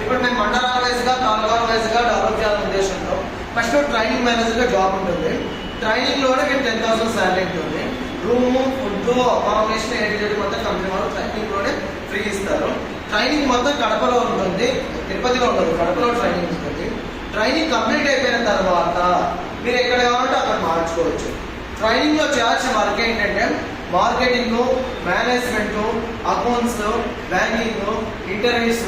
ఇప్పుడు మేము మండలాల వైజ్గా తాలూకాల వైజ్గా డెవలప్ చేయాలనే ఉద్దేశంతో ఫస్ట్ ట్రైనింగ్ మేనేజర్గా జాబ్ ఉంటుంది. ట్రైనింగ్లోనే మీకు టెన్ థౌసండ్ శాలరీ ఉంటుంది రూము ఫుడ్ అకామిడేషన్ ఏంటి మొత్తం కంపెనీ వాళ్ళు ట్రైనింగ్లోనే ఫ్రీ ఇస్తారు. ట్రైనింగ్ మొత్తం కడపలో ఉంటుంది. తిరుపతిలో ఉంటుంది. కడపలో ట్రైనింగ్ ఉంటుంది. ట్రైనింగ్ కంప్లీట్ అయిపోయిన తర్వాత మీరు ఎక్కడ కావాలంటే అక్కడ మార్చుకోవచ్చు. ట్రైనింగ్లో చేయాల్సిన వర్క్ ఏంటంటే marketing management accounts banking interviews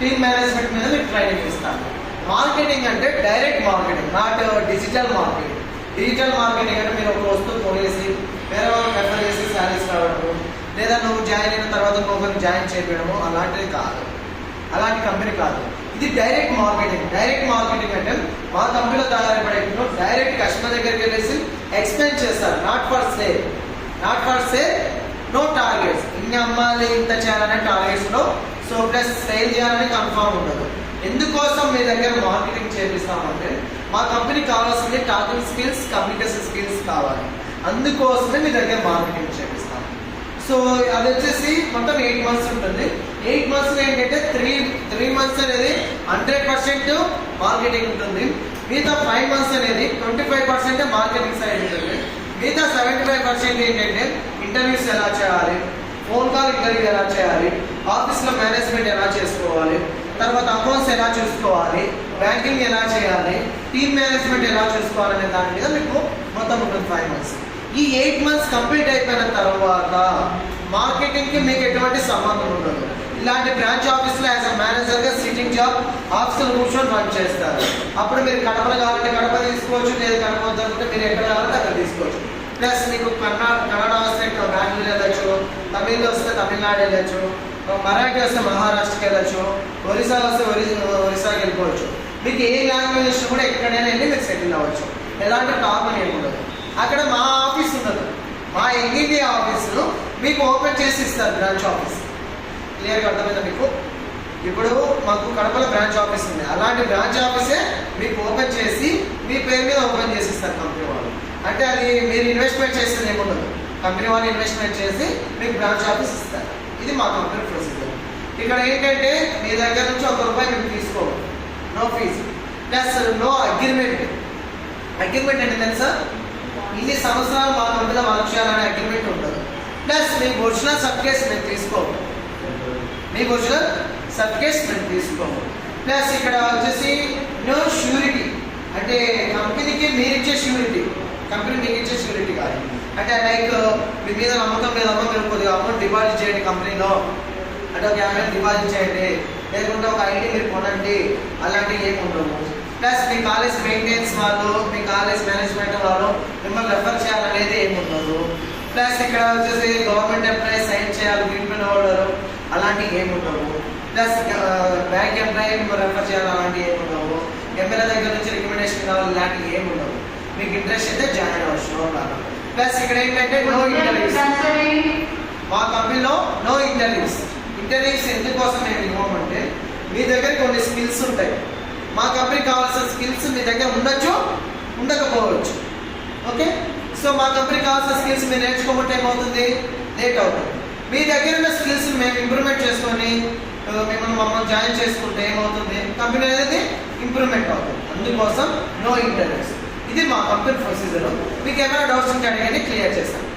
team management మీద మీకు ట్రైనింగ్ ఇస్తాను మార్కెటింగ్ అంటే direct marketing not digital marketing. Digital marketing అంటే మీరు ఒక వస్తువు కొనేసి వేరే వాళ్ళకి రెఫర్ చేసి శారీస్ రావడము లేదా నువ్వు జాయిన్ అయిన తర్వాత ఇంకొకరిని జాయిన్ చేయడము అలాంటిది కాదు. అలాంటి కంపెనీ కాదు. ఇది డైరెక్ట్ మార్కెటింగ్. డైరెక్ట్ మార్కెటింగ్ అంటే మా కంపెనీలో తయారపడే డైరెక్ట్ కస్టమర్ దగ్గరికి వెళ్ళేసి ఎక్స్ప్లెయిన్ చేస్తారు. Not for sale. Not for sale no targets ఇన్ని అమ్మాలి ఇంత చేయాలనే టార్గెట్స్లో సో ప్లస్ సేల్ చేయాలని కన్ఫామ్ ఉండదు. ఎందుకోసం మీ దగ్గర మార్కెటింగ్ చేపిస్తామంటే మా కంపెనీకి కావాల్సింది టాకింగ్ స్కిల్స్ కమ్యూనికేషన్ స్కిల్స్ కావాలి. అందుకోసమే మీ దగ్గర మార్కెటింగ్ చేపిస్తాం. సో అది వచ్చేసి మొత్తం ఎయిట్ మంత్స్ ఉంటుంది. ఎయిట్ మంత్స్ ఏంటంటే త్రీ త్రీ మంత్స్ అనేది హండ్రెడ్ పర్సెంట్ మార్కెటింగ్ ఉంటుంది. మిగతా ఫైవ్ మంత్స్ అనేది twenty five percent marketing side ఉంటుంది. మిగతా సెవెంటీ ఫైవ్ పర్సెంట్ ఏంటంటే ఇంటర్వ్యూస్ ఎలా చేయాలి? ఫోన్ కాల్ ఇంటర్వ్యూ ఎలా చేయాలి? ఆఫీస్లో మేనేజ్మెంట్ ఎలా చేసుకోవాలి? తర్వాత అకౌంట్స్ ఎలా చూసుకోవాలి? బ్యాంకింగ్ ఎలా చేయాలి? టీమ్ మేనేజ్మెంట్ ఎలా చూసుకోవాలనే దాని మీద మీకు మొత్తం ఉంటుంది ఫైవ్ మంత్స్ ఈ ఎయిట్ మంత్స్ కంప్లీట్ అయిపోయిన తర్వాత మార్కెటింగ్కి మీకు ఎటువంటి సంబంధం ఉండదు. ఇలాంటి బ్రాంచ్ ఆఫీస్లో యాజ్ అ మేనేజర్గా సిట్టింగ్ జాబ్ ఆఫీసులు కూర్చొని పని చేస్తారు. అప్పుడు మీరు కడపలో కావాలంటే కడప తీసుకోవచ్చు లేదు కడప వద్దనుకుంటే మీరు ఎక్కడ కావాలంటే ప్లస్ మీకు కన్నడ కన్నడ వస్తే ఇక్కడ బెంగళూరు వెళ్ళచ్చు తమిళ్ వస్తే తమిళనాడు వెళ్ళచ్చు మరాఠీ వస్తే మహారాష్ట్రకి వెళ్ళచ్చు ఒరిస్సా వస్తే ఒరి ఒరిస్సాకి వెళ్ళిపోవచ్చు. మీకు ఏ లాంగ్వేజ్ ఇష్టం కూడా ఎక్కడైనా వెళ్ళి మీరు సెటిల్ అవ్వచ్చు. ఎలాంటి ప్రాబ్లం ఏమి ఉండదు. అక్కడ మా ఆఫీస్ ఉండదు. మా ఎంగిటి ఆఫీసును మీకు ఓపెన్ చేసి ఇస్తారు బ్రాంచ్ ఆఫీస్ క్లియర్గా అర్థమైందా మీకు? ఇప్పుడు మాకు కడపలో బ్రాంచ్ ఆఫీస్ ఉంది. అలాంటి బ్రాంచ్ ఆఫీసే మీకు ఓపెన్ చేసి మీ పేరు మీద ఓపెన్ చేసి ఇస్తారు కంపెనీ వాళ్ళు అంటే అది మీరు ఇన్వెస్ట్మెంట్ చేసింది ఏముండదు. కంపెనీ వాళ్ళు ఇన్వెస్ట్మెంట్ చేసి మీకు బ్రాంచ్ ఆఫీస్ ఇస్తారు. ఇది మా కంపెనీ ప్రొసీజర్ ఇక్కడ ఏంటంటే మీ దగ్గర నుంచి ఒక రూపాయి మేము తీసుకోము no fees plus no agreement agreement అంటే తెలుసా? ఇన్ని సంవత్సరాలు మా కంపెనీలో వర్క్ చేయాలనే అగ్రిమెంట్ ఉండదు. ప్లస్ మీకు ఒరిజినల్ సర్టిఫికేట్స్ మేము తీసుకోము మీకు ఒరిజినల్ సర్టిఫికేట్స్ మేము తీసుకోము ప్లస్ ఇక్కడ వచ్చేసి నో ష్యూరిటీ అంటే కంపెనీకి మీరిచ్చే ష్యూరిటీ కంపెనీ మీకు ఇచ్చే షూరిటీ కాదు. అంటే లైక్ uh, మీ మీద నమ్మకం లేదమ్మా మీరు కొద్దిగా అమౌంట్ డిపాజిట్ చేయండి కంపెనీలో. అంటే ఒక యాభై డిపాజిట్ చేయండి. లేకుంటే ఒక ఐడి మీరు కొనండి. అలాంటివి ఏమి ఉండవు. ప్లస్ మీ కాలేజ్ మెయింటెనెన్స్ వాళ్ళు మీ కాలేజ్ మేనేజ్మెంట్ వాళ్ళు మిమ్మల్ని రెఫర్ చేయాలనేది ఏమి ఉండదు. ప్లస్ ఇక్కడ వచ్చేసి గవర్నమెంట్ ఎంప్లాయీ సైన్ చేయాలి గ్రీన్మెంట్ పెన్ హోల్డర్ అలాంటివి ఏమి ఉండవు. ప్లస్ బ్యాంక్ ఎంప్లాయీ మిమ్మల్ని రెఫర్ చేయాలి అలాంటివి ఏమి ఉండవు. ఎమ్మెల్యే దగ్గర నుంచి రికమెండేషన్ కావాలి ఇలాంటివి ఏమి ఉండవు. మీకు ఇంట్రెస్ట్ అయితే జాయిన్ అవ్వచ్చు. ప్లస్ ఇక్కడ ఏంటంటే నో ఇంటర్వ్యూస్ మా కంపెనీలో నో ఇంటర్వ్యూస్ ఇంటర్వ్యూస్ ఎందుకోసం మేము ఇవ్వమంటే మీ దగ్గర కొన్ని స్కిల్స్ ఉంటాయి. మా కంపెనీకి కావాల్సిన స్కిల్స్ మీ దగ్గర ఉండొచ్చు ఉండకపోవచ్చు. ఓకే సో మా కంపెనీకి కావాల్సిన స్కిల్స్ మీరు నేర్చుకోమంటే ఏమవుతుంది? లేట్ అవుతుంది. మీ దగ్గర ఉన్న స్కిల్స్ మేము ఇంప్రూవ్మెంట్ చేసుకొని మిమ్మల్ని మమ్మల్ని జాయిన్ చేసుకుంటే ఏమవుతుంది? కంపెనీ అనేది ఇంప్రూవ్మెంట్ అవుతుంది. అందుకోసం నో ఇంటర్వ్యూస్ ఇది మా కంపెనీ ప్రొసీజర్. మీకు ఏమైనా డౌట్స్ ఉంటే అడగండి క్లియర్ చేస్తాను